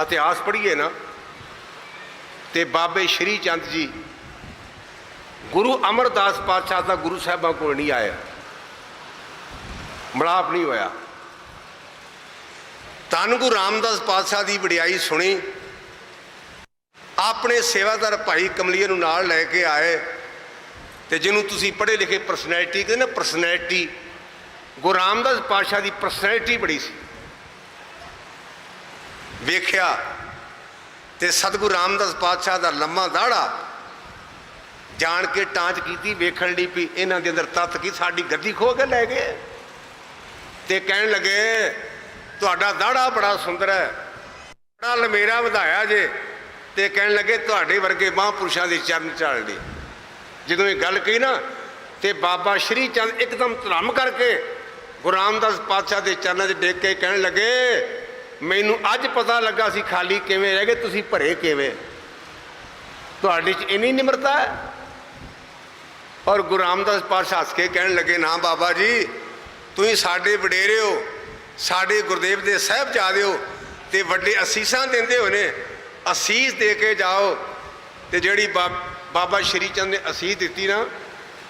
ਇਤਿਹਾਸ ਪੜ੍ਹੀਏ ਨਾ, ਤੇ ਬਾਬੇ ਸ਼੍ਰੀ ਚੰਦ ਜੀ, ਗੁਰੂ ਅਮਰਦਾਸ ਪਾਤਸ਼ਾਹ ਦਾ ਗੁਰੂ ਸਾਹਿਬਾਂ ਕੋਲ ਨਹੀਂ ਆਇਆ ਮਲਾਪ ਨਹੀਂ ਹੋਇਆ। ਧੰਨ ਗੁਰੂ ਰਾਮਦਾਸ ਪਾਤਸ਼ਾਹ ਦੀ ਵਡਿਆਈ ਸੁਣੀ। ਆਪਣੇ ਸੇਵਾਦਾਰ ਭਾਈ ਕਮਲੀਏ ਨੂੰ ਨਾਲ ਲੈ ਕੇ ਆਏ। ਤੇ ਜਿਹਨੂੰ ਤੁਸੀਂ ਪੜ੍ਹੇ ਲਿਖੇ ਪਰਸਨੈਲਿਟੀ ਕਹਿੰਦੇ ਨਾ ਪਰਸਨੈਲਿਟੀ ਗੁਰੂ ਰਾਮਦਾਸ ਪਾਤਸ਼ਾਹ ਦੀ ਪਰਸਨੈਲਿਟੀ ਬੜੀ ਸੀ। ਵੇਖਿਆ ਤੇ ਸਤਿਗੁਰੂ ਰਾਮਦਾਸ ਪਾਤਸ਼ਾਹ ਦਾ ਲੰਮਾ ਦਾੜਾ ਜਾਣ ਕੇ ਟਾਂਚ ਕੀਤੀ, ਵੇਖਣ ਲਈ ਵੀ ਇਹਨਾਂ ਦੇ ਅੰਦਰ ਤੱਤ ਕੀ, ਸਾਡੀ ਗੱਦੀ ਖੋ ਕੇ ਲੈ ਗਏ। ਤੇ ਕਹਿਣ ਲੱਗੇ, ਤੁਹਾਡਾ ਦਾੜਾ ਬੜਾ ਸੁੰਦਰ ਹੈ, ਬੜਾ ਲਮੇਰਾ ਵਧਾਇਆ ਜੇ। ਤੇ ਕਹਿਣ ਲੱਗੇ, ਤੁਹਾਡੇ ਵਰਗੇ ਮਹਾਂਪੁਰਸ਼ਾਂ ਦੇ ਚਰਨ ਝਾੜ ਲਈ ਜਦੋਂ ਇਹ ਗੱਲ ਕਹੀ ਨਾ, ਤੇ ਬਾਬਾ ਸ਼੍ਰੀ ਚੰਦ ਇੱਕਦਮ ਧਰਮ ਕਰਕੇ ਗੁਰੂ ਰਾਮਦਾਸ ਪਾਤਸ਼ਾਹ ਦੇ ਚਰਨਾਂ 'ਚ ਡੇਕ ਕੇ ਕਹਿਣ ਲੱਗੇ ਮੈਨੂੰ ਅੱਜ ਪਤਾ ਲੱਗਾ ਸੀ ਖਾਲੀ ਕਿਵੇਂ ਰਹਿ ਗਏ, ਤੁਸੀਂ ਭਰੇ ਕਿਵੇਂ? ਤੁਹਾਡੇ 'ਚ ਇੰਨੀ ਨਿਮਰਤਾ ਹੈ? ਔਰ ਗੁਰੂ ਰਾਮਦਾਸ ਪਾਤਸ਼ਾਹ ਹੱਸ ਕੇ ਕਹਿਣ ਲੱਗੇ, ਨਾ ਬਾਬਾ ਜੀ, ਤੁਸੀਂ ਸਾਡੇ ਵਡੇਰੇ ਹੋ, ਸਾਡੇ ਗੁਰਦੇਵ ਦੇ ਸਾਹਿਬਜ਼ਾਦੇ ਹੋ ਤੇ ਵੱਡੇ ਅਸੀਸਾਂ ਦਿੰਦੇ ਹੋ ਨੇ, ਅਸੀਸ ਦੇ ਕੇ ਜਾਓ ਤੇ ਜਿਹੜੀ ਬਾ- ਬਾਬਾ ਸ਼੍ਰੀ ਚੰਦ ਨੇ ਅਸੀਸ ਦਿੱਤੀ ਨਾ,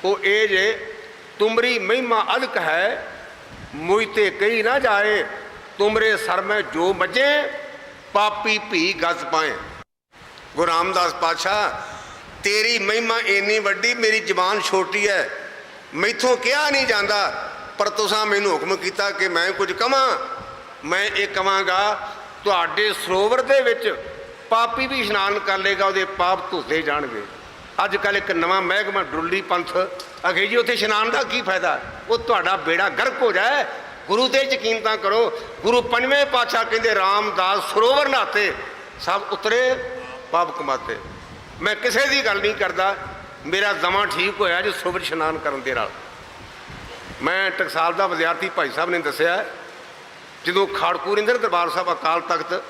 ਉਹ ਇਹ ਜੇ ਤੁਮਰੀ ਮਹਿਮਾ ਅਲਕ ਹੈ ਮੁਝ ਤੇ ਕਹੀ ਨਾ ਜਾਏ ਤੁਮਰੇ ਸਰ ਮੈਂ ਜੋ ਮਜੇ ਪਾਪੀ ਭੀ ਗਸ ਪਾਏ। ਗੁਰੂ ਰਾਮਦਾਸ ਪਾਤਸ਼ਾਹ, ਤੇਰੀ ਮਹਿਮਾ ਇੰਨੀ ਵੱਡੀ, ਮੇਰੀ ਜ਼ਬਾਨ ਛੋਟੀ ਹੈ ਮੈਥੋਂ ਕਿਹਾ ਨਹੀਂ ਜਾਂਦਾ, ਪਰ ਤੁਸੀਂ ਮੈਨੂੰ ਹੁਕਮ ਕੀਤਾ ਕਿ ਮੈਂ ਕੁਝ ਕਵਾਂ। ਮੈਂ ਇਹ ਕਵਾਂਗਾ, ਤੁਹਾਡੇ ਸਰੋਵਰ ਦੇ ਵਿੱਚ ਪਾਪੀ ਵੀ ਇਸ਼ਨਾਨ ਕਰ ਲੇਗਾ ਉਹਦੇ ਪਾਪ ਧੁੱਤੇ ਜਾਣਗੇ। ਅੱਜ ਕੱਲ ਇੱਕ ਨਵਾਂ ਮਹਿਕਮਾ, ਡੁੱਲੀ ਪੰਥ। ਅਖੇ ਜੀ, ਉੱਥੇ ਇਸ਼ਨਾਨ ਦਾ ਕੀ ਫਾਇਦਾ? ਉਹ ਤੁਹਾਡਾ ਬੇੜਾ ਗਰਕ ਹੋ ਜਾਏ ਗੁਰੂ ਤੇ ਯਕੀਨ ਤਾਂ ਕਰੋ, ਗੁਰੂ ਪੰਜਵੇਂ ਪਾਤਸ਼ਾਹ ਕਹਿੰਦੇ, ਰਾਮਦਾਸ ਸਰੋਵਰ ਨਾਤੇ ਸਭ ਉਤਰੇ, ਪਾਪ ਕਮਾਤੇ। ਮੈਂ ਕਿਸੇ ਦੀ ਗੱਲ ਨਹੀਂ ਕਰਦਾ, ਮੇਰਾ ਦਮਾ ਠੀਕ ਹੋਇਆ ਜੋ ਸਰੋਵਰ ਇਸ਼ਨਾਨ ਕਰਨ ਦੇ ਨਾਲ। ਮੈਂ ਟਕਸਾਲ ਦਾ ਵਿਦਿਆਰਥੀ ਭਾਈ ਸਾਹਿਬ ਨੇ ਦੱਸਿਆ, ਜਦੋਂ ਖਾੜਕੂ ਰਿੰਦਰ ਦਰਬਾਰ ਸਾਹਿਬ ਅਕਾਲ ਤਖਤ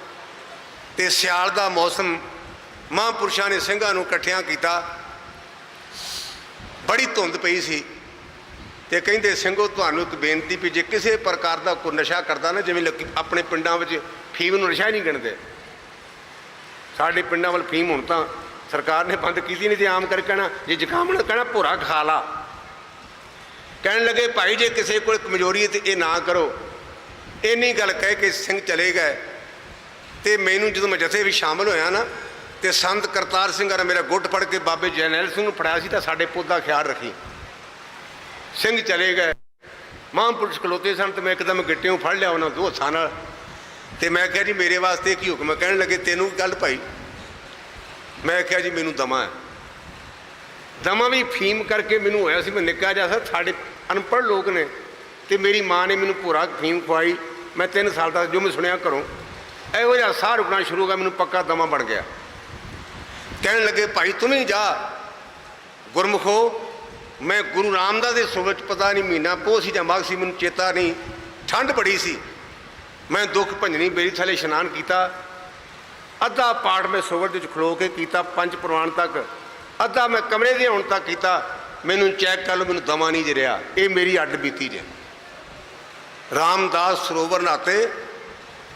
ਤੇ ਸਿਆਲ ਦਾ ਮੌਸਮ ਮਹਾਂਪੁਰਸ਼ਾਂ ਨੇ ਸਿੰਘਾਂ ਨੂੰ ਇਕੱਠਿਆਂ ਕੀਤਾ, ਬੜੀ ਧੁੰਦ ਪਈ ਸੀ। ਤੇ ਕਹਿੰਦੇ ਸਿੰਘੋ, ਤੁਹਾਨੂੰ ਇੱਕ ਬੇਨਤੀ ਵੀ ਜੇ ਕਿਸੇ ਪ੍ਰਕਾਰ ਦਾ ਕੋਈ ਨਸ਼ਾ ਕਰਦਾ ਨਾ, ਜਿਵੇਂ ਲੋਕੀ ਆਪਣੇ ਪਿੰਡਾਂ ਵਿੱਚ ਫੀਮ ਨੂੰ ਨਸ਼ਾ ਹੀ ਨਹੀਂ ਗਿਣਦੇ। ਸਾਡੇ ਪਿੰਡਾਂ ਵੱਲ ਫੀਮ ਹੁਣ ਤਾਂ ਸਰਕਾਰ ਨੇ ਬੰਦ ਕੀਤੀ ਨਹੀਂ ਤੇ ਆਮ ਕਰਕੇ ਕਹਿਣਾ, ਜੇ ਜ਼ੁਕਾਮ ਨਾ ਕਹਿਣਾ ਭੋਰਾ ਖਾ ਲਾ। ਕਹਿਣ ਲੱਗੇ, ਭਾਈ, ਜੇ ਕਿਸੇ ਕੋਲ ਕਮਜ਼ੋਰੀ ਹੈ ਤੇ ਇਹ ਨਾ ਕਰੋ। ਇੰਨੀ ਗੱਲ ਕਹਿ ਕੇ ਸਿੰਘ ਚਲੇ ਗਏ। ਤੇ ਮੈਨੂੰ ਜਦੋਂ ਮੈਂ ਜਥੇ ਵੀ ਸ਼ਾਮਲ ਹੋਇਆ ਨਾ, ਤੇ ਸੰਤ ਕਰਤਾਰ ਸਿੰਘ ਨੇ ਮੇਰਾ ਗੁੱਟ ਫੜ ਕੇ ਬਾਬੇ ਜਰਨੈਲ ਸਿੰਘ ਨੂੰ ਫੜਾਇਆ ਸੀ ਤਾਂ ਸਾਡੇ ਪੁੱਤ ਦਾ ਖਿਆਲ ਰੱਖੀ। ਸਿੰਘ ਚਲੇ ਗਏ। ਮਹਾਂਪੁਰਸ਼ ਖਲੋਤੇ ਸਨ ਤੇ ਮੈਂ ਇੱਕਦਮ ਗਿੱਟਿਓਂ ਫੜ ਲਿਆ ਉਹਨਾਂ ਦੋ ਹੱਥਾਂ ਨਾਲ। ਤੇ ਮੈਂ ਕਿਹਾ ਜੀ, ਮੇਰੇ ਵਾਸਤੇ ਕੀ ਹੁਕਮ ਹੈ? ਕਹਿਣ ਲੱਗੇ, ਤੈਨੂੰ ਗੱਲ ਭਾਈ। ਮੈਂ ਕਿਹਾ ਜੀ, ਮੈਨੂੰ ਦਮਾ ਹੈ। ਦਮਾ ਵੀ ਫੀਮ ਕਰਕੇ ਮੈਨੂੰ ਹੋਇਆ ਸੀ, ਮੈਂ ਨਿੱਕਾ ਜਿਹਾ ਸਰ ਸਾਡੇ ਅਨਪੜ੍ਹ ਲੋਕ ਨੇ। ਤੇ ਮੇਰੀ ਮਾਂ ਨੇ ਮੈਨੂੰ ਪੂਰਾ ਫੀਮ ਖਵਾਈ। ਮੈਂ 3 ਸਾਲ ਦਾ ਜੋ ਮੈਂ ਸੁਣਿਆ ਘਰੋਂ। ਇਹੋ ਜਿਹਾ ਸਾਹ ਰੁਕਣਾ ਸ਼ੁਰੂ ਹੋ ਗਿਆ, ਮੈਨੂੰ ਪੱਕਾ ਦਮਾ ਬਣ ਗਿਆ। ਕਹਿਣ ਲੱਗੇ, ਭਾਈ, ਤੂੰ ਵੀ ਜਾ। ਗੁਰਮੁਖੋ ਮੈਂ ਗੁਰੂ ਰਾਮਦਾਸ ਦੇ ਸੁਬਤ ਪਤਾ ਨਹੀਂ, ਮਹੀਨਾ ਪੋਹ ਸੀ ਜਾਂ ਮਾਘ ਸੀ, ਮੈਨੂੰ ਚੇਤਾ ਨਹੀਂ। ਠੰਡ ਬੜੀ ਸੀ। ਮੈਂ ਦੁੱਖ ਭੰਜਣੀ ਬੇਰੀ ਥਲੇ ਇਸ਼ਨਾਨ ਕੀਤਾ। ਅੱਧਾ ਪਾਠ ਮੈਂ ਸੋਵਰ ਦੇ ਵਿੱਚ ਖਲੋ ਕੇ ਕੀਤਾ, ਪੰਜ ਪ੍ਰਵਾਨ ਤੱਕ। ਅੱਧਾ ਮੈਂ ਕਮਰੇ ਦੇ ਆਉਣ ਤੱਕ ਕੀਤਾ। ਮੈਨੂੰ ਚੈੱਕ ਕਰ ਲਓ, ਮੈਨੂੰ ਦਮਾ ਨਹੀਂ ਜਿਰਿਆ ਇਹ ਮੇਰੀ ਅੱਡ ਬੀਤੀ ਜੇ। ਰਾਮਦਾਸ ਸਰੋਵਰ ਨਾਤੇ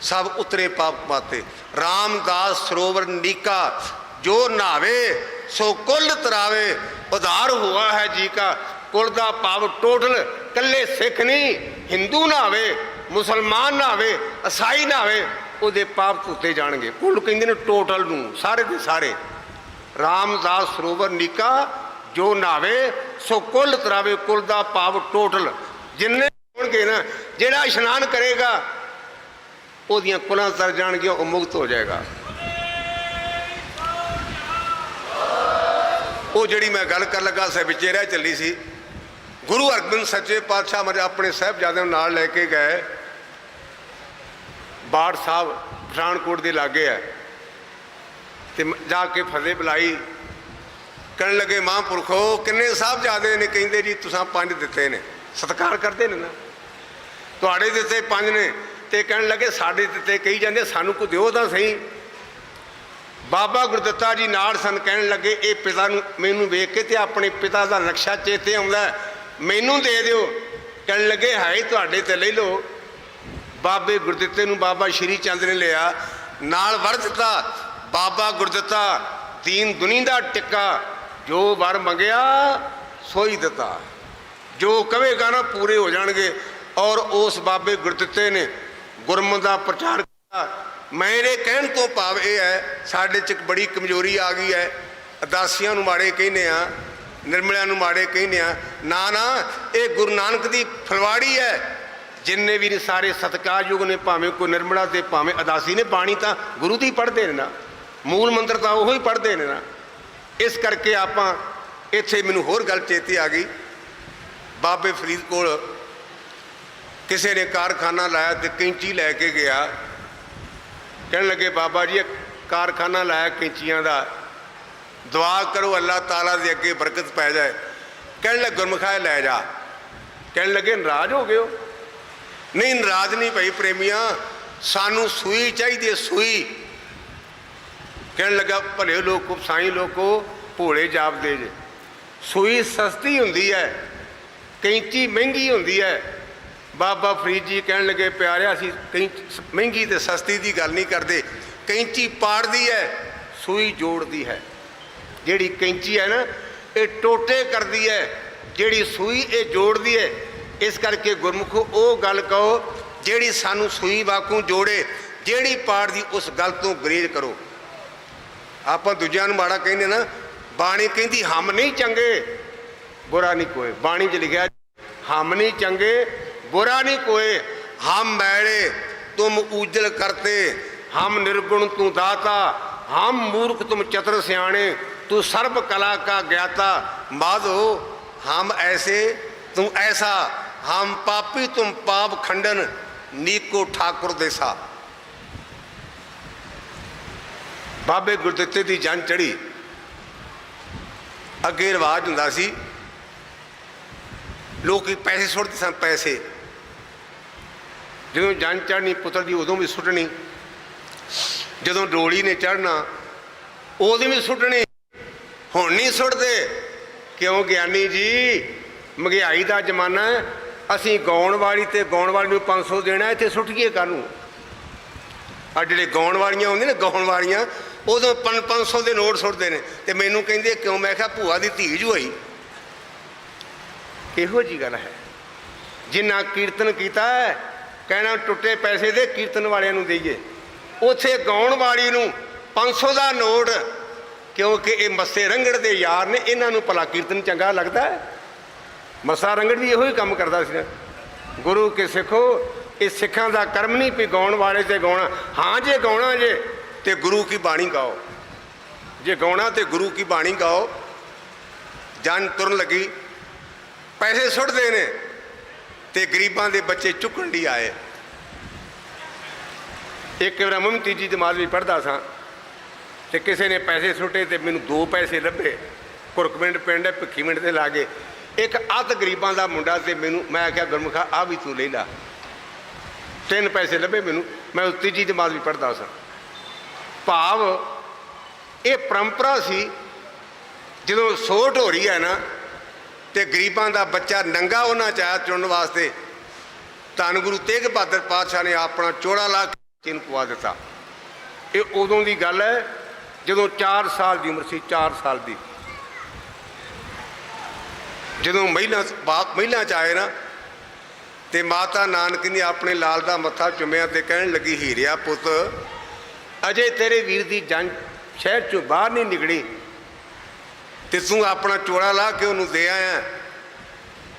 ਸਭ ਉਤਰੇ ਪਾਪ ਪਾਤੇ। ਰਾਮਦਾਸ ਸਰੋਵਰ ਨੀਕਾ, ਜੋ ਨਾਵੇ ਸੋ ਕੁੱਲ ਤਰਾਵੇ। ਉਧਾਰ ਹੁਆ ਹੈ ਜੀ ਕਾ, ਕੁਲ ਦਾ ਪਾਵ ਟੋਟਲ ਕੱਲੇ ਸਿੱਖ ਨਹੀਂ, ਹਿੰਦੂ ਨਾ ਹੋਵੇ, ਮੁਸਲਮਾਨ ਨਾ ਹੋਵੇ, ਈਸਾਈ ਨਾ ਹੋਵੇ, ਉਹਦੇ ਪਾਪ ਧੁੱਤੇ ਜਾਣਗੇ। ਕੁੱਲ ਕਹਿੰਦੇ ਨੇ ਟੋਟਲ ਨੂੰ, ਸਾਰੇ ਦੇ ਸਾਰੇ। ਰਾਮਦਾਸ ਸਰੋਵਰ ਨੀਕਾ, ਜੋ ਨਾਵੇ ਸੋ ਕੁੱਲ ਤਰਾਵੇ, ਕੁਲ ਦਾ ਪਾਵ ਟੋਟਲ। ਜਿੰਨੇ ਹੋਣਗੇ ਨਾ, ਜਿਹੜਾ ਇਸ਼ਨਾਨ ਕਰੇਗਾ, ਉਹਦੀਆਂ ਕੁਲਾਂ ਤਰ ਜਾਣਗੀਆਂ, ਉਹ ਮੁਕਤ ਹੋ ਜਾਏਗਾ। ਉਹ ਜਿਹੜੀ ਮੈਂ ਗੱਲ ਕਰਨ ਲੱਗਾ ਸੀ ਵਿੱਚੇ ਰਹਿ ਚੱਲੀ ਸੀ। ਗੁਰੂ ਅਰਜਨ ਸੱਚੇ ਪਾਤਸ਼ਾਹ ਮਰੇ ਆਪਣੇ ਸਾਹਿਬਜ਼ਾਦਿਆਂ ਨੂੰ ਨਾਲ ਲੈ ਕੇ ਗਏ। ਬਾੜ ਸਾਹਿਬ, ਪਠਾਨਕੋਟ ਦੇ ਲਾਗੇ ਹੈ। ਤੇ ਜਾ ਕੇ ਫਤਿਹ ਬੁਲਾਈ। ਕਹਿਣ ਲੱਗੇ, ਮਹਾਂਪੁਰਖੋ ਕਿੰਨੇ ਸਾਹਿਬਜ਼ਾਦੇ ਨੇ, ਕਹਿੰਦੇ ਜੀ, ਤੁਸੀਂ ਪੰਜ ਦਿੱਤੇ ਨੇ। ਸਤਿਕਾਰ ਕਰਦੇ ਨੇ ਨਾ। ਤੁਹਾਡੇ ਦਿੱਤੇ ਪੰਜ ਨੇ। ਤੇ ਕਹਿਣ ਲੱਗੇ, ਸਾਡੇ ਦਿੱਤੇ ਕਹੀ ਜਾਂਦੇ, ਸਾਨੂੰ ਕੋ ਦਿਓ ਤਾਂ ਸਹੀ। ਬਾਬਾ ਗੁਰਦਿੱਤਾ ਜੀ ਨਾਲ ਸਨ ਕਹਿਣ ਲੱਗੇ, ਇਹ ਪਿਤਾ ਨੂੰ ਮੈਨੂੰ ਵੇਖ ਕੇ ਤੇ ਆਪਣੇ ਪਿਤਾ ਦਾ ਨਕਸ਼ਾ ਚੇਤੇ ਆਉਂਦਾ ਮੈਨੂੰ ਦੇ ਦਿਓ। ਕਹਿਣ ਲੱਗੇ, ਹਾਏ, ਤੁਹਾਡੇ ਤੇ ਲੈ ਲਓ। ਬਾਬੇ ਗੁਰਦਿੱਤੇ ਨੂੰ ਬਾਬਾ ਸ਼੍ਰੀ ਚੰਦ ਨੇ ਲਿਆ, ਨਾਲ ਵਰ ਦਿੱਤਾ, ਬਾਬਾ ਗੁਰਦਿੱਤਾ, ਦੀਨ ਦੁਨੀ ਦਾ ਟਿੱਕਾ, ਜੋ ਵਰ ਮੰਗਿਆ, ਸੋਈ ਦਿੱਤਾ। ਜੋ ਕਵੇਗਾ ਨਾ, ਪੂਰੇ ਹੋ ਜਾਣਗੇ। ਔਰ ਉਸ ਬਾਬੇ ਗੁਰਦਿੱਤੇ ਨੇ ਗੁਰਮਤਿ ਦਾ ਪ੍ਰਚਾਰ ਕੀਤਾ। ਮੇਰੇ ਕਹਿਣ ਤੋਂ ਭਾਵ ਇਹ ਹੈ, ਸਾਡੇ ਚ ਇੱਕ ਬੜੀ ਕਮਜ਼ੋਰੀ ਆ ਗਈ ਹੈ। ਅਦਾਸੀਆਂ ਨੂੰ ਮਾੜੇ ਕਹਿੰਦੇ ਆ, ਨਿਰਮਲਿਆਂ ਨੂੰ ਮਾੜੇ ਕਹਿੰਦੇ ਆ। ਨਾ ਨਾ, ਇਹ ਗੁਰੂ ਨਾਨਕ ਦੀ ਫਲਵਾੜੀ ਹੈ। ਜਿੰਨੇ ਵੀ ਨੇ ਸਾਰੇ ਸਤਿਕਾਰਯੋਗ ਨੇ, ਭਾਵੇਂ ਕੋਈ ਨਿਰਮਲਾ ਤੇ ਭਾਵੇਂ ਅਦਾਸੀ ਨੇ, ਬਾਣੀ ਤਾਂ ਗੁਰੂ ਦੀ ਪੜ੍ਹਦੇ ਨੇ ਨਾ। ਮੂਲ ਮੰਤਰ ਤਾਂ ਉਹੀ ਪੜ੍ਹਦੇ ਨੇ ਨਾ। ਇਸ ਕਰਕੇ ਆਪਾਂ ਇੱਥੇ ਮੈਨੂੰ ਹੋਰ ਗੱਲ ਚੇਤੇ ਆ ਗਈ। ਬਾਬੇ ਫਰੀਦ ਕੋਲ ਕਿਸੇ ਨੇ ਕਾਰਖਾਨਾ ਲਾਇਆ ਤੇ ਕੈਂਚੀ ਲੈ ਕੇ ਗਿਆ। ਕਹਿਣ ਲੱਗੇ, ਬਾਬਾ ਜੀ, ਇਹ ਕਾਰਖਾਨਾ ਲਾਇਆ ਕੈਂਚੀਆਂ ਦਾ। ਦੁਆ ਕਰੋ, ਅੱਲਾਹ ਤਾਲਾ ਦੇ ਅੱਗੇ ਬਰਕਤ ਪੈ ਜਾਏ। ਕਹਿਣ ਲੱਗ, ਗੁਰਮਖਾਏ, ਲੈ ਜਾ। ਕਹਿਣ ਲੱਗੇ, ਨਾਰਾਜ਼ ਹੋ ਗਏ ਹੋ? ਨਹੀਂ, ਨਾਰਾਜ਼ ਨਹੀਂ ਭਾਈ ਪ੍ਰੇਮੀਆਂ, ਸਾਨੂੰ ਸੂਈ ਚਾਹੀਦੀ ਹੈ, ਸੂਈ। ਕਹਿਣ ਲੱਗਾ, ਭਲੇ ਲੋਕੋ, ਸਾਈਂ ਲੋਕੋ, ਭੋਲੇ ਜਾਪਦੇ ਜੇ। ਸੂਈ ਸਸਤੀ ਹੁੰਦੀ ਹੈ, ਕੈਂਚੀ ਮਹਿੰਗੀ ਹੁੰਦੀ ਹੈ ਬਾਬਾ ਫਰੀਦ ਜੀ ਕਹਿਣ ਲੱਗੇ, ਪਿਆਰਿਆ, ਅਸੀਂ ਕੈਂ ਮਹਿੰਗੀ ਤੇ ਸਸਤੀ ਦੀ ਗੱਲ ਨਹੀਂ ਕਰਦੇ। ਕੈਂਚੀ ਪਾੜਦੀ ਹੈ, ਸੂਈ ਜੋੜਦੀ ਹੈ। ਜਿਹੜੀ ਕੈਂਚੀ ਹੈ ਨਾ, ਇਹ ਟੋਟੇ ਕਰਦੀ ਹੈ। ਜਿਹੜੀ ਸੂਈ ਇਹ ਜੋੜਦੀ ਹੈ, ਇਸ ਕਰਕੇ ਗੁਰਮੁਖੋ ਉਹ ਗੱਲ ਕਹੋ, ਜਿਹੜੀ ਸਾਨੂੰ ਸੂਈ ਵਾਕੂ ਜੋੜੇ, ਜਿਹੜੀ ਪਾੜਦੀ ਉਸ ਗੱਲ ਤੋਂ ਗਰੇਜ ਕਰੋ। ਆਪਾਂ ਦੂਜਿਆਂ ਨੂੰ ਮਾੜਾ ਕਹਿੰਦੇ ਨਾ, ਬਾਣੀ ਕਹਿੰਦੀ, ਹਮ ਨਹੀਂ ਚੰਗੇ। ਬੁਰਾ ਨਹੀਂ ਕੋਏ ਬਾਣੀ 'ਚ ਲਿਖਿਆ, ਹਮ ਨਹੀਂ ਚੰਗੇ ਬੁਰਾ ਨਹੀਂ ਕੋਏ ਹਮ ਮੈਲੇ ਤੁਮ ਉਜਲ ਕਰਤੇ। ਹਮ ਨਿਰਗੁਣ ਤੂੰ ਦਾਤਾ। ਹਮ ਮੂਰਖ ਤੁਮ ਚਤਰ ਸਿਆਣੇ। ਤੂੰ ਸਰਬ ਕਲਾ ਕਾ ਗਿਆਤਾ। ਮਾਧੋ, ਹਮ ਐਸੇ, ਤੂੰ ਐਸਾ। ਹਮ ਪਾਪੀ ਤੁਮ ਪਾਪ ਖੰਡਨ। ਨੀਕੋ ਠਾਕੁਰ ਦੇਸਾ। ਬਾਬੇ ਗੁਰਦਿੱਤੇ ਦੀ ਜਨ ਚੜੀ ਅੱਗੇ ਰਿਵਾਜ ਹੁੰਦਾ ਸੀ, ਲੋਕੀ ਪੈਸੇ ਸੁੱਟਦੇ ਸਨ, ਪੈਸੇ। ਜਦੋਂ ਜਨ ਚੜਨੀ ਪੁੱਤਰ ਦੀ ਉਦੋਂ ਵੀ ਸੁੱਟਣੀ। ਜਦੋਂ ਡੋਲੀ ਨੇ ਚੜਨਾ ਉਦੋਂ ਵੀ ਸੁੱਟਣੀ। ਹੁਣ ਨਹੀਂ ਸੁੱਟਦੇ। ਕਿਉਂ ਗਿਆਨੀ ਜੀ? ਮਹਿੰਗਾਈ ਦਾ ਜ਼ਮਾਨਾ ਅਸੀਂ ਗਾਉਣ ਵਾਲੀ ਤੇ ਗਾਉਣ ਵਾਲੀ ਨੂੰ 500 ਦੇਣਾ, ਇੱਥੇ ਸੁੱਟੀਏ ਕਾਹਨੂੰ? ਆ ਜਿਹੜੇ ਗਾਉਣ ਵਾਲੀਆਂ ਹੁੰਦੀਆਂ ਨੇ, ਗਾਉਣ ਵਾਲੀਆਂ, ਉਦੋਂ 500 ਦੇ ਨੋਟ ਸੁੱਟਦੇ ਨੇ। ਤੇ ਮੈਨੂੰ ਕਹਿੰਦੇ, ਕਿਉਂ? ਮੈਂ ਕਿਹਾ, ਭੂਆ ਦੀ ਧੀ ਜੂ ਹੋਈ। ਇਹੋ ਜੀ ਗੱਲ ਹੈ? ਜਿੰਨਾ ਕੀਰਤਨ ਕੀਤਾ ਕਹਿਣਾ ਟੁੱਟੇ ਪੈਸੇ ਦੇ ਕੀਰਤਨ ਵਾਲਿਆਂ ਨੂੰ ਦੇਈਏ। ਉਥੇ ਗਾਉਣ ਵਾਲੀ ਨੂੰ 500 ਦਾ ਨੋਟ, ਕਿਉਂਕਿ ਇਹ ਮੱਸੇ ਰੰਗੜ ਦੇ ਯਾਰ ਨੇ, ਇਹਨਾਂ ਨੂੰ ਭਲਾ ਕੀਰਤਨ ਚੰਗਾ ਲੱਗਦਾ ਹੈ। ਮੱਸਾ ਰੰਗੜ ਵੀ ਇਹੋ ਹੀ ਕੰਮ ਕਰਦਾ ਸੀ ਗੁਰੂ ਕੇ ਸਿੱਖੋ, ਇਹ ਸਿੱਖਾਂ ਦਾ ਕਰਮ ਨਹੀਂ ਵੀ ਗਾਉਣ ਵਾਲੇ ਤੇ ਗਾਉਣਾ। ਹਾਂ, ਜੇ ਗਾਉਣਾ ਜੇ, ਤੇ ਗੁਰੂ ਕੀ ਬਾਣੀ ਗਾਓ। ਜੇ ਗਾਉਣਾ ਤੇ ਗੁਰੂ ਕੀ ਬਾਣੀ ਗਾਓ। ਜਨ ਤੁਰਨ ਲੱਗੀ। ਪੈਸੇ ਸੁੱਟਦੇ ਨੇ। ਤੇ ਗਰੀਬਾਂ ਦੇ ਬੱਚੇ ਚੁੱਕਣ ਲਈ ਆਏ। ਇੱਕ ਵਾਰ ਮੈਂ ਵੀ ਤੀਜੀ ਜਮਾਤ ਵੀ ਪੜ੍ਹਦਾ ਸਾਂ ਤੇ ਕਿਸੇ ਨੇ ਪੈਸੇ ਸੁੱਟੇ ਤੇ ਮੈਨੂੰ ਦੋ ਪੈਸੇ ਲੱਭੇ। ਕੁਰਕਮਿੰਡ ਪਿੰਡ ਹੈ ਭਿੱਖੀਮਿੰਡ ਦੇ ਲਾਗੇ। ਇੱਕ ਅੱਧ ਗਰੀਬਾਂ ਦਾ ਮੁੰਡਾ ਤੇ ਮੈਨੂੰ, ਮੈਂ ਆਖਿਆ ਗੁਰਮੁਖਾ ਆ ਵੀ ਤੂੰ ਲੈ ਲਾ। ਤਿੰਨ ਪੈਸੇ ਲੱਭੇ ਮੈਨੂੰ, ਮੈਂ ਉਹ ਤੀਜੀ ਜਮਾਤ ਵੀ ਪੜ੍ਹਦਾ ਸਾਂ। ਭਾਵ ਇਹ ਪਰੰਪਰਾ ਸੀ, ਜਦੋਂ ਸੋਟ ਹੋ ਰਹੀ ਹੈ ਨਾ ਤੇ ਗਰੀਬਾਂ ਦਾ ਬੱਚਾ ਨੰਗਾ ਉਹਨਾਂ ਚਾਹ ਚੁਣਨ ਵਾਸਤੇ। ਧੰਨ ਗੁਰੂ ਤੇਗ ਬਹਾਦਰ ਪਾਤਸ਼ਾਹ ਨੇ ਆਪਣਾ ਚੋੜਾ ਲਾ ਕੇ ਚਿੰਨ ਪਵਾ ਦਿੱਤਾ। ਇਹ ਉਦੋਂ ਦੀ ਗੱਲ ਹੈ, ਜਦੋਂ 4 ਸਾਲ ਦੀ ਉਮਰ ਸੀ 4 ਸਾਲ ਦੀ। ਜਦੋਂ ਮਹਿਲਾ ਬਾਪ ਮਹਿਲਾ ਚ ਆਏ ਨਾ, ਤੇ ਮਾਤਾ ਨਾਨਕ ਨੇ ਆਪਣੇ ਲਾਲ ਦਾ ਮੱਥਾ ਚੁੰਮਿਆ ਤੇ ਕਹਿਣ ਲੱਗੀ, ਹੀਰਿਆ ਪੁੱਤ, ਅਜੇ ਤੇਰੇ ਵੀਰ ਦੀ ਜੰਗ ਸ਼ਹਿਰ ਚੋਂ ਬਾਹਰ ਨਹੀਂ ਨਿਕਲੀ। ਤੇ ਤੂੰ ਆਪਣਾ ਚੋੜਾ ਲਾ ਕੇ ਉਹਨੂੰ ਦੇ ਆਇਆ।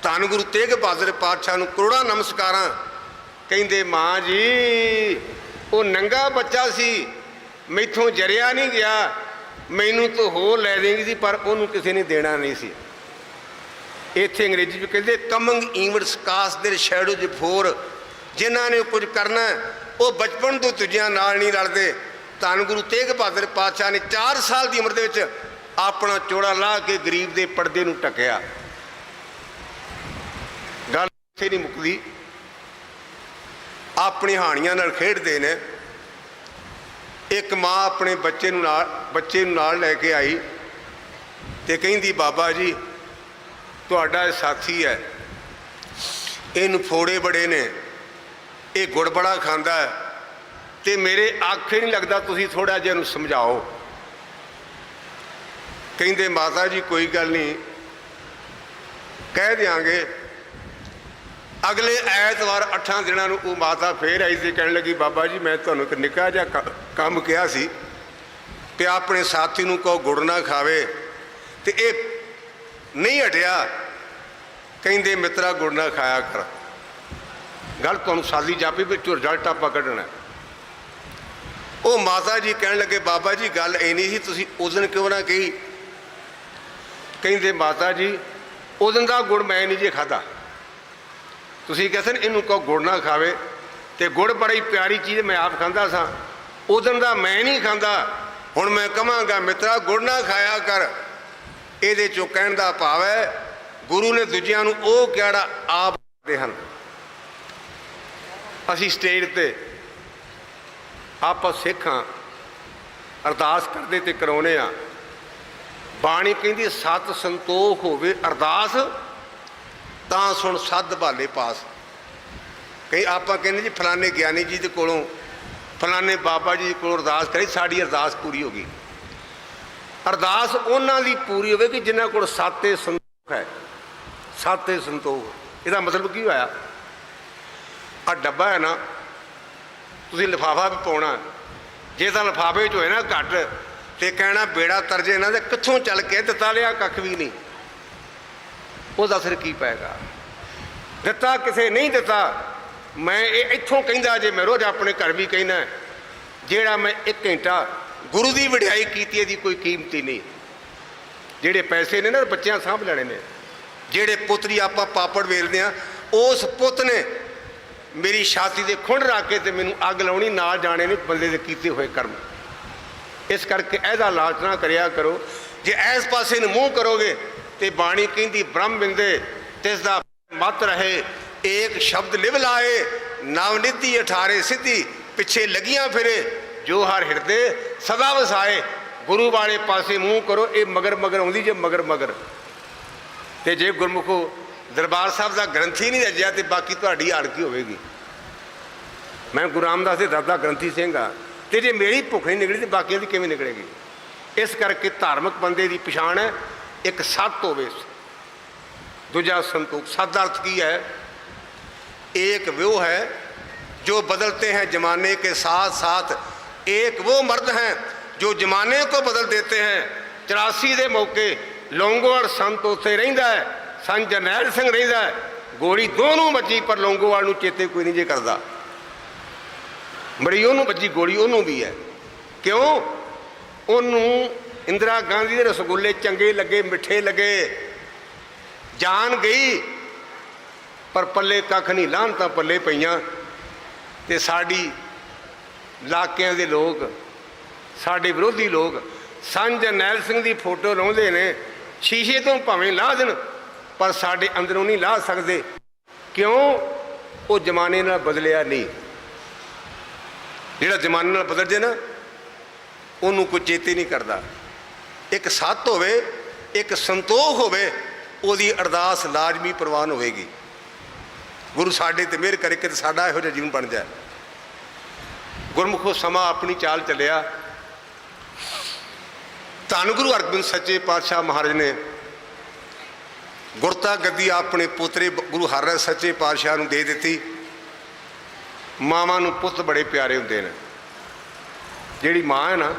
ਧੰਨ ਗੁਰੂ ਤੇਗ ਬਹਾਦਰ ਪਾਤਸ਼ਾਹ ਨੂੰ ਕਰੋੜਾਂ ਨਮਸਕਾਰਾਂ। ਕਹਿੰਦੇ, ਮਾਂ ਜੀ, ਉਹ ਨੰਗਾ ਬੱਚਾ ਸੀ। ਮੈਥੋਂ ਜਰਿਆ ਨਹੀਂ ਗਿਆ। ਮੈਨੂੰ ਤਾਂ ਹੋਰ ਲੈ ਦੇਂਗੀ ਸੀ, ਪਰ ਉਹਨੂੰ ਕਿਸੇ ਨੇ ਦੇਣਾ ਨਹੀਂ ਸੀ। ਇੱਥੇ ਅੰਗਰੇਜ਼ੀ ਵਿੱਚ ਕਹਿੰਦੇ, ਕਮਿੰਗ ਈਵੈਂਟਸ ਕਾਸ ਦੇ ਸ਼ੈਡੋ ਬਿਫੋਰ ਜਿਨ੍ਹਾਂ ਨੇ ਕੁਝ ਕਰਨਾ, ਉਹ ਬਚਪਨ ਤੋਂ ਤੁਝਿਆਂ ਨਾਲ ਨਹੀਂ ਰਲਦੇ। ਧੰਨ ਗੁਰੂ ਤੇਗ ਬਹਾਦਰ ਪਾਤਸ਼ਾਹ ਨੇ 4 ਸਾਲ ਦੀ ਉਮਰ ਦੇ ਵਿੱਚ ਆਪਣਾ ਚੋੜਾ ਲਾ ਕੇ ਗਰੀਬ ਦੇ ਪਰਦੇ ਨੂੰ ਟਕਿਆ ਗੱਲ ਇੱਥੇ ਨਹੀਂ ਮੁੱਕਦੀ। ਆਪਣੀ ਹਾਣੀਆਂ ਨਾਲ ਖੇਡਦੇ ਨੇ। ਇੱਕ ਮਾਂ ਆਪਣੇ ਬੱਚੇ ਨੂੰ ਨਾਲ ਬੱਚੇ ਨੂੰ ਨਾਲ ਲੈ ਕੇ ਆਈ ਤੇ ਕਹਿੰਦੀ, ਬਾਬਾ ਜੀ, ਤੁਹਾਡਾ ਇਹ ਸਾਥੀ ਹੈ। ਇਹਨੂੰ ਫੋੜੇ ਬੜੇ ਨੇ। ਇਹ ਗੁੜ ਬੜਾ ਖਾਂਦਾ ਹੈ। ਤੇ ਮੇਰੇ ਆਖੇ ਨਹੀਂ ਲੱਗਦਾ ਤੁਸੀਂ ਥੋੜਾ ਜਿਹਾ ਇਹਨੂੰ ਸਮਝਾਓ। ਕਹਿੰਦੇ, ਮਾਤਾ ਜੀ, ਕੋਈ ਗੱਲ ਨਹੀਂ। ਕਹਿ ਦਿਆਂਗੇ। ਅਗਲੇ ਐਤਵਾਰ 8 ਦਿਨਾਂ ਨੂੰ ਉਹ ਮਾਤਾ ਫੇਰ ਆਈ ਸੀ, ਕਹਿਣ ਲੱਗੀ, ਬਾਬਾ ਜੀ, ਮੈਂ ਤੁਹਾਨੂੰ ਇੱਕ ਨਿੱਕਾ ਜਿਹਾ ਕੰਮ ਕਿਹਾ ਸੀ ਕਿ ਆਪਣੇ ਸਾਥੀ ਨੂੰ ਕਹੋ ਗੁੜ ਨਾ ਖਾਵੇ। ਤੇ ਇਹ ਨਹੀਂ ਹਟਿਆ। ਕਹਿੰਦੇ, ਮਿੱਤਰਾ, ਗੁੜ ਨਾ ਖਾਇਆ ਕਰ। ਗੱਲ ਤੁਹਾਨੂੰ ਸਾਦੀ ਜਾਪੀ ਵਿੱਚੋਂ ਰਿਜ਼ਲਟ ਆਪਾਂ ਕੱਢਣਾ। ਉਹ ਮਾਤਾ ਜੀ ਕਹਿਣ ਲੱਗੇ, ਬਾਬਾ ਜੀ, ਗੱਲ ਇਹ ਸੀ, ਤੁਸੀਂ ਉਸ ਦਿਨ ਕਿਉਂ ਨਾ ਕਹੀ? ਕਹਿੰਦੇ, ਮਾਤਾ ਜੀ ਉਸ ਦਾ ਗੁੜ ਮੈਂ ਨਹੀਂ ਜੇ ਖਾਦਾ ਤੁਸੀਂ ਕਹਿੰਦੇ ਨੇ, ਇਹਨੂੰ ਕਹੋ ਗੁੜ ਨਾ ਖਾਵੇ। ਤੇ ਗੁੜ ਬੜੀ ਪਿਆਰੀ ਚੀਜ਼ ਮੈਂ ਆਪ ਖਾਂਦਾ ਸਾਂ। ਉਸ ਦਾ ਮੈਂ ਨਹੀਂ ਖਾਂਦਾ। ਹੁਣ ਮੈਂ ਕਹਾਂਗਾ, ਮਿੱਤਰਾ, ਗੁੜ ਨਾ ਖਾਇਆ ਕਰ। ਇਹਦੇ ਚੋਂ ਕਹਿਣ ਦਾ ਭਾਵ ਹੈ, ਗੁਰੂ ਨੇ ਦੂਜਿਆਂ ਨੂੰ ਉਹ ਕਿਹੜਾ ਆਪ ਦੇ ਹਨ। ਅਸੀਂ ਸਟੇਜ ਤੇ ਆਪਾਂ ਸਿੱਖਾਂ ਅਰਦਾਸ ਕਰਦੇ ਤੇ ਕਰਾਉਨੇ ਆ ਬਾਣੀ ਕਹਿੰਦੀ ਸਤ ਸੰਤੋਖ ਹੋਵੇ ਅਰਦਾਸ, ਤਾਂ ਸੁਣ ਸੱਧ ਭਾਲੇ ਪਾਸ। ਕਈ ਆਪਾਂ ਕਹਿੰਦੇ ਜੀ, ਫਲਾਣੇ ਗਿਆਨੀ ਜੀ ਦੇ ਕੋਲੋਂ, ਫਲਾਣੇ ਬਾਬਾ ਜੀ ਕੋਲੋਂ ਅਰਦਾਸ ਕਰੀ, ਸਾਡੀ ਅਰਦਾਸ ਪੂਰੀ ਹੋ ਗਈ। ਅਰਦਾਸ ਉਹਨਾਂ ਦੀ ਪੂਰੀ ਹੋਵੇ ਕਿ ਜਿਨ੍ਹਾਂ ਕੋਲ ਸਾਤੇ ਸੰਤੋਖ ਹੈ। ਸਾਤੇ ਸੰਤੋਖ। ਇਹਦਾ ਮਤਲਬ ਕੀ ਹੋਇਆ? ਆ ਡੱਬਾ ਹੈ ਨਾ, ਤੁਸੀਂ ਲਿਫਾਫਾ ਵੀ ਪਾਉਣਾ। ਜੇ ਤਾਂ ਲਿਫਾਫੇ 'ਚ ਹੋਏ ਨਾ ਘੱਟ ਤੇ ਕਹਿਣਾ ਬੇੜਾ ਤਰਜੇ ਇਹਨਾਂ ਦੇ, ਕਿੱਥੋਂ ਚੱਲ ਕੇ ਦਿੱਤਾ ਲਿਆ, ਕੱਖ ਵੀ ਨਹੀਂ। ਉਹਦਾ ਫਿਰ ਕੀ ਪਏਗਾ? ਦਿੱਤਾ ਕਿਸੇ ਨਹੀਂ ਦਿੱਤਾ, ਮੈਂ ਇਹ ਇੱਥੋਂ ਕਹਿੰਦਾ ਜੇ ਮੈਂ ਰੋਜ਼ ਆਪਣੇ ਘਰ ਵੀ ਕਹਿੰਦਾ, ਜਿਹੜਾ ਮੈਂ 1 ਘੰਟਾ ਗੁਰੂ ਦੀ ਵਡਿਆਈ ਕੀਤੀ, ਇਹਦੀ ਕੋਈ ਕੀਮਤੀ ਨਹੀਂ। ਜਿਹੜੇ ਪੈਸੇ ਨੇ ਨਾ, ਬੱਚਿਆਂ ਸਾਂਭ ਲੈਣੇ ਨੇ। ਜਿਹੜੇ ਪੁੱਤਰੀ ਆਪਾਂ ਪਾਪੜ ਵੇਲਦੇ ਆ ਉਸ ਪੁੱਤ ਨੇ ਮੇਰੀ ਛਾਤੀ ਦੇ ਖੁੰਡ ਰੱਖ ਕੇ ਤੇ ਮੈਨੂੰ ਅੱਗ ਲਾਉਣੀ, ਨਾਲ ਜਾਣੇ ਨੇ ਬੰਦੇ ਦੇ ਕੀਤੇ ਹੋਏ ਕਰਮ। ਇਸ ਕਰਕੇ ਇਹਦਾ ਲਾਲਚ ਨਾ ਕਰਿਆ ਕਰੋ। ਜੇ ਇਸ ਪਾਸੇ ਨੂੰ ਮੂੰਹ ਕਰੋਗੇ ਤੇ ਬਾਣੀ ਕਹਿੰਦੀ, ਬ੍ਰਹਮ ਬਿੰਦੇ, ਤਿਸ ਦਾ ਮਤ ਰਹੇ, ਏਕ ਸ਼ਬਦ ਲਿਵ ਲਾਏ, ਨਵ ਨਿਧੀ ਅਠਾਰੇ ਸਿੱਧੀ, ਪਿੱਛੇ ਲੱਗੀਆਂ ਫਿਰੇ, ਜੋ ਹਰ ਹਿਰਦੇ ਸਦਾ ਵਸਾਏ, ਗੁਰੂ ਵਾਲੇ ਪਾਸੇ ਮੂੰਹ ਕਰੋ। ਇਹ ਮਗਰ ਮਗਰ ਆਉਂਦੀ ਜੇ ਮਗਰ ਮਗਰ। ਤੇ ਜੇ ਗੁਰਮੁਖੋ ਦਰਬਾਰ ਸਾਹਿਬ ਦਾ ਗ੍ਰੰਥੀ ਨਹੀਂ ਰੱਜਿਆ ਤੇ ਬਾਕੀ ਤੁਹਾਡੀ ਆੜ ਕੀ ਹੋਵੇਗੀ। ਮੈਂ ਗੁਰੂ ਰਾਮਦਾਸ ਦੇ ਦਾਦਾ ਗ੍ਰੰਥੀ ਸਿੰਘ ਆ। ਤੇ ਜੇ ਮੇਰੀ ਭੁੱਖ ਨਹੀਂ ਨਿਕਲੀ ਤੇ ਬਾਕੀਆਂ ਦੀ ਕਿਵੇਂ ਨਿਕਲੇਗੀ ਇਸ ਕਰਕੇ ਧਾਰਮਿਕ ਬੰਦੇ ਦੀ ਪਛਾਣ ਹੈ ਇੱਕ ਸੱਤ ਹੋਵੇ ਦੂਜਾ ਸੰਤੋਖ ਸੱਤ ਦਾ ਅਰਥ ਕੀ ਹੈ एक वो है जो बदलते हैं जमाने के साथ साथ एक वो मर्द हैं जो जमाने को बदल देते हैं ਚੁਰਾਸੀ ਦੇ ਮੌਕੇ ਲੌਂਗੋਵਾਲ ਸੰਤ ਉੱਥੇ ਰਹਿੰਦਾ ਹੈ ਸੰਤ ਜਰਨੈਲ ਸਿੰਘ ਰਹਿੰਦਾ ਹੈ ਗੋਲੀ ਦੋਨੋਂ ਵੱਜੀ ਪਰ ਲੌਂਗੋਵਾਲ ਨੂੰ ਚੇਤੇ ਕੋਈ ਨਹੀਂ ਜੇ ਕਰਦਾ ਬੜੀ ਉਹਨੂੰ ਵੱਜੀ ਗੋਲੀ, ਉਹਨੂੰ ਵੀ ਹੈ। ਕਿਉਂ? ਉਹਨੂੰ ਇੰਦਰਾ ਗਾਂਧੀ ਦੇ ਰਸਗੁੱਲੇ ਚੰਗੇ ਲੱਗੇ, ਮਿੱਠੇ ਲੱਗੇ। ਜਾਨ ਗਈ, ਪਰ ਪੱਲੇ ਕੱਖ ਨਹੀਂ ਲਾਹਨ ਤਾਂ ਪੱਲੇ ਪਈਆਂ। ਤੇ ਸਾਡੀ ਇਲਾਕਿਆਂ ਦੇ ਲੋਕ, ਸਾਡੇ ਵਿਰੋਧੀ ਲੋਕ, ਸੰਜ ਜਰਨੈਲ ਸਿੰਘ ਦੀ ਫੋਟੋ ਲਾਉਂਦੇ ਨੇ, ਸ਼ੀਸ਼ੇ ਤੋਂ ਭਾਵੇਂ ਲਾਹ ਦੇਣ, ਪਰ ਸਾਡੇ ਅੰਦਰੋਂ ਨਹੀਂ ਲਾਹ ਸਕਦੇ। ਕਿਉਂ? ਉਹ ਜ਼ਮਾਨੇ ਨਾਲ ਬਦਲਿਆ ਨਹੀਂ। ਜਿਹੜਾ ਜ਼ਮਾਨੇ ਨਾਲ ਬਦਲ ਜੇ ਨਾ, ਉਹਨੂੰ ਕੋਈ ਚੇਤੇ ਨਹੀਂ ਕਰਦਾ। ਇੱਕ ਸੱਤ ਹੋਵੇ, ਇੱਕ ਸੰਤੋਖ ਹੋਵੇ, ਉਹਦੀ ਅਰਦਾਸ ਲਾਜ਼ਮੀ ਪ੍ਰਵਾਨ ਹੋਵੇਗੀ। ਗੁਰੂ ਸਾਡੇ ਤੇ ਮਿਹਰ ਕਰੇ ਕਿ ਸਾਡਾ ਇਹੋ ਜਿਹਾ ਜੀਵਨ ਬਣ ਜਾਏ। ਗੁਰਮੁਖੋ ਸਮਾਂ ਆਪਣੀ ਚਾਲ ਚੱਲਿਆ। ਧੰਨ ਗੁਰੂ ਅਰਜਨ ਸੱਚੇ ਪਾਤਸ਼ਾਹ ਮਹਾਰਾਜ ਨੇ ਗੁਰਤਾ ਗੱਦੀ ਆਪਣੇ ਪੋਤਰੇ ਗੁਰੂ ਹਰਿ ਸੱਚੇ ਪਾਤਸ਼ਾਹ ਨੂੰ ਦੇ ਦਿੱਤੀ। ਮਾਵਾਂ ਨੂੰ ਪੁੱਤ ਬੜੇ ਪਿਆਰੇ ਹੁੰਦੇ ਨੇ। ਜਿਹੜੀ ਮਾਂ ਹੈ ਨਾ,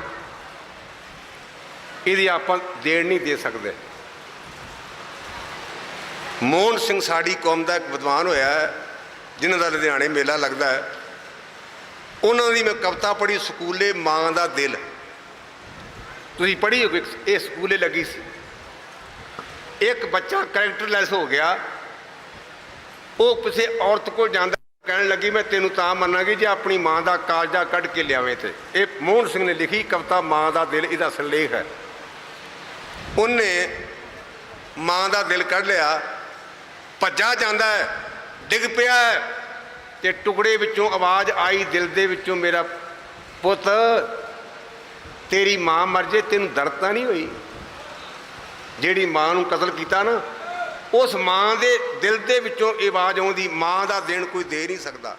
ਇਹਦੀ ਆਪਾਂ ਦੇਣ ਨਹੀਂ ਦੇ ਸਕਦੇ। ਮੋਹਨ ਸਿੰਘ ਸਾਡੀ ਕੌਮ ਦਾ ਇੱਕ ਵਿਦਵਾਨ ਹੋਇਆ ਹੈ ਜਿਨ੍ਹਾਂ ਦਾ ਲੁਧਿਆਣੇ ਮੇਲਾ ਲੱਗਦਾ ਹੈ। ਉਹਨਾਂ ਦੀ ਮੈਂ ਕਵਿਤਾ ਪੜ੍ਹੀ, ਸਕੂਲੇ ਮਾਂ ਦਾ ਦਿਲ। ਤੁਸੀਂ ਪੜ੍ਹੀ ਹੋ ਇਹ ਸਕੂਲੇ ਲੱਗੀ ਸੀ। ਇੱਕ ਬੱਚਾ ਕੈਰੈਕਟਰਲੈਸ ਹੋ ਗਿਆ। ਉਹ ਕਿਸੇ ਔਰਤ ਕੋਲ ਜਾਂਦਾ ਕਹਿਣ ਲੱਗੀ, ਮੈਂ ਤੈਨੂੰ ਤਾਂ ਮੰਨਾਂਗੀ ਜੇ ਆਪਣੀ ਮਾਂ ਦਾ ਕਾਲਜਾ ਕੱਢ ਕੇ ਲਿਆਵੇਂ ਤੇ। ਇਹ ਮੋਹਨ ਸਿੰਘ ਨੇ ਲਿਖੀ ਕਵਿਤਾ, ਮਾਂ ਦਾ ਦਿਲ, ਇਹਦਾ ਸੰਲੇਖ ਹੈ। ਉਹਨੇ ਮਾਂ ਦਾ ਦਿਲ ਕੱਢ ਲਿਆ, ਭੱਜਾ ਜਾਂਦਾ ਹੈ, ਡਿੱਗ ਪਿਆ ਹੈ ਤੇ ਟੁਕੜੇ ਵਿੱਚੋਂ ਆਵਾਜ਼ ਆਈ, ਦਿਲ ਦੇ ਵਿੱਚੋਂ ਮੇਰਾ ਪੁੱਤ, ਤੇਰੀ ਮਾਂ ਮਰ ਜੇ, ਤੈਨੂੰ ਦਰਦ ਤਾਂ ਨਹੀਂ ਹੋਈ? ਜਿਹੜੀ ਮਾਂ ਨੂੰ ਕਤਲ ਕੀਤਾ ਨਾ ਉਸ ਮਾਂ ਦੇ ਦਿਲ ਦੇ ਵਿੱਚੋਂ ਇਹ ਆਵਾਜ਼ ਆਉਂਦੀ, ਮਾਂ ਦਾ ਦੇਣ ਕੋਈ ਦੇ ਨਹੀਂ ਸਕਦਾ।